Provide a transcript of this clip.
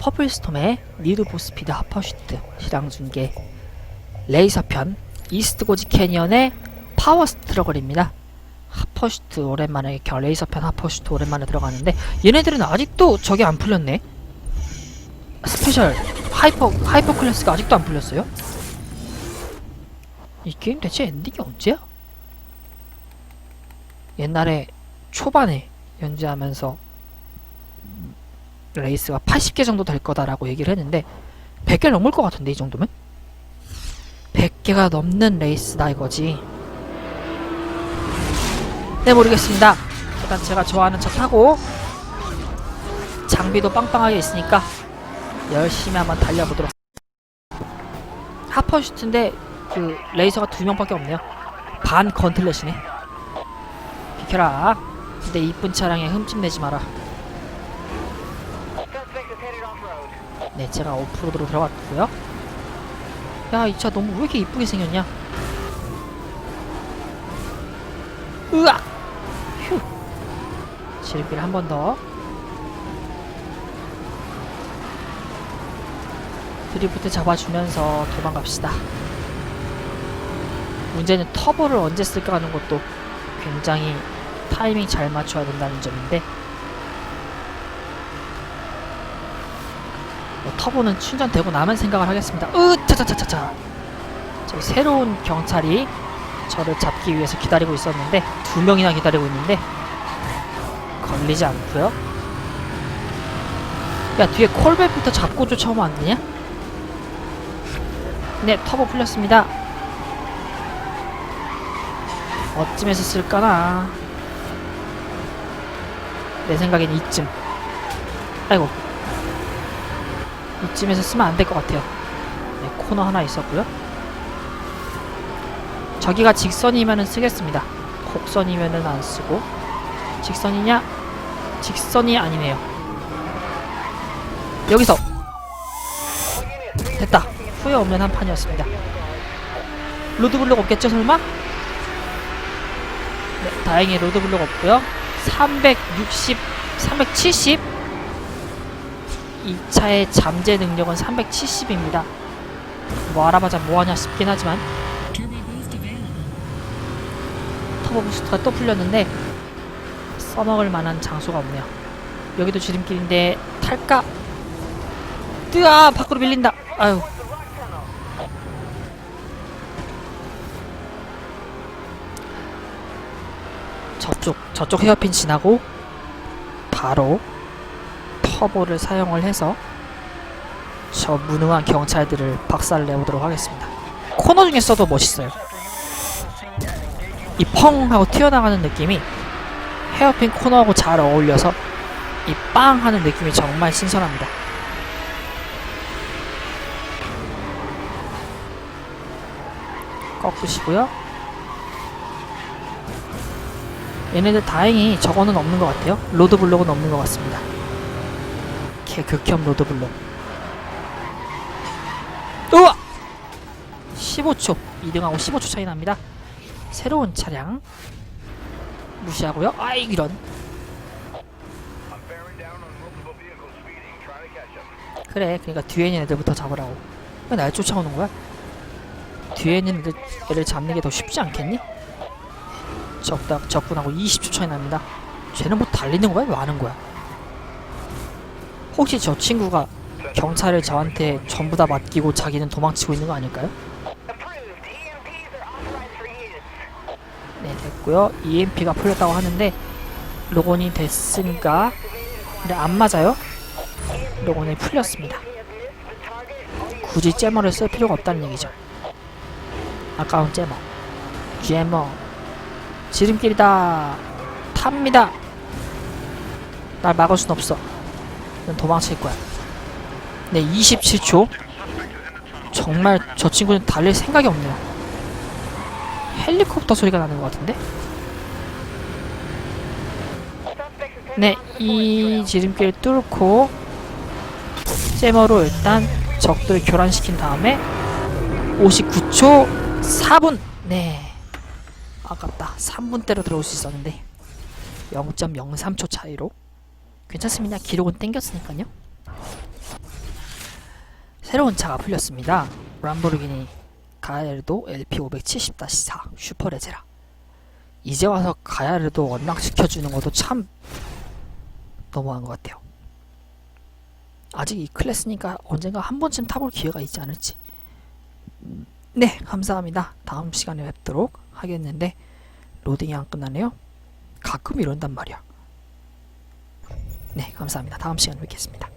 퍼플스톰의 니드 보스피드 하퍼슈트 실황 중계 레이서편 이스트 고지 캐니언의 파워 스트러글입니다. 하퍼슈트 오랜만에 겨 레이서편 하퍼슈트 오랜만에 들어가는데 얘네들은 아직도 저게 안 풀렸네. 스페셜 하이퍼 하이퍼 클래스가 아직도 안 풀렸어요. 이 게임 대체 엔딩이 언제야? 옛날에 초반에 연주하면서 레이스가 80개 정도 될 거다라고 얘기를 했는데 100개 넘을 것 같은데 이 정도면? 100개가 넘는 레이스다 이거지. 네 모르겠습니다. 일단 제가 좋아하는 차 타고 장비도 빵빵하게 있으니까 열심히 한번 달려보도록. 하퍼슈트인데 그 레이서가 두 명밖에 없네요. 반 건틀렛이네. 비켜라. 내 이쁜 차량에 흠집 내지 마라 네, 제가 오프로드로 들어갔고요. 야, 이 차 너무 왜 이렇게 이쁘게 생겼냐? 으악! 휴! 지름길 한 번 더. 드리프트 잡아주면서 도망갑시다. 문제는 터보를 언제 쓸까 하는 것도 굉장히 타이밍 잘 맞춰야 된다는 점인데 터보는 충전되고 나면 생각을 하겠습니다. 으, 차차차차차. 저기 새로운 경찰이 저를 잡기 위해서 기다리고 있었는데 두 명이나 기다리고 있는데 걸리지 않고요. 야 뒤에 콜백부터 잡고 쫓아오면 안 되냐? 네, 터보 풀렸습니다. 어쯤에서 쓸까나? 내 생각엔 이쯤. 아이고, 이쯤에서 쓰면 안 될 것 같아요. 네, 코너 하나 있었고요. 저기가 직선이면은 쓰겠습니다. 곡선이면은 안 쓰고 직선이냐? 직선이 아니네요. 여기서 됐다. 후회 없는 한 판이었습니다. 로드블록 없겠죠 설마? 네, 다행히 로드블록 없고요. 360, 370 이 차의 잠재 능력은 370입니다. 뭐 알아봐자 뭐하냐 싶긴 하지만 터보 부스터가 또 풀렸는데 써먹을 만한 장소가 없네요. 여기도 지름길인데 탈까? 뜨아 밖으로 밀린다. 아유. 저쪽 저쪽 헤어핀 지나고 바로 터보를 사용을 해서 저 무능한 경찰들을 박살 내보도록 하겠습니다. 코너 중에 써도 멋있어요. 이 펑 하고 튀어나가는 느낌이 헤어핀 코너하고 잘 어울려서 이 빵 하는 느낌이 정말 신선합니다. 꺾으시고요. 얘네들 다행히 저거는 없는 것 같아요. 로드블록은 없는 것 같습니다. 개 극혐 로드블록. 우와! 15초. 2등하고 15초 차이 납니다. 새로운 차량. 무시하고요. 아이 이런. 그래, 그러니까 뒤에 있는 애들부터 잡으라고. 왜 날 쫓아오는 거야? 뒤에 있는 애들, 애를 잡는 게 더 쉽지 않겠니? 적다, 적군하고 20초 차이 납니다. 쟤는 뭐 달리는 거야? 왜 하는 거야? 혹시 저 친구가 경찰을 저한테 전부 다 맡기고 자기는 도망치고 있는 거 아닐까요? 네 됐고요. EMP가 풀렸다고 하는데 로건이 됐으니까 근데 안 맞아요. 로건이 풀렸습니다. 굳이 잼머를 쓸 필요가 없다는 얘기죠. 아까운 잼머. 잼머. 지름길이다. 탑니다. 날 막을 순 없어. 난 도망칠 거야. 네 27초. 정말 저 친구는 달릴 생각이 없네요. 헬리콥터 소리가 나는 것 같은데? 네, 이 지름길 뚫고 잼머로 일단 적들을 교란시킨 다음에 59초 4분. 네 아깝다. 3분대로 들어올 수 있었는데 0.03초 차이로 괜찮습니다 기록은 땡겼으니까요 새로운 차가 풀렸습니다. 람보르기니 가야르도 LP570-4 슈퍼레제라. 이제 와서 가야르도 언락시켜주는 것도 참 너무한 것 같아요. 아직 이 클래스니까 언젠가 한 번쯤 타볼 기회가 있지 않을지. 네, 감사합니다. 다음 시간에 뵙도록 하겠는데 로딩이 안 끝나네요. 가끔 이런단 말이야. 네, 감사합니다. 다음 시간에 뵙겠습니다.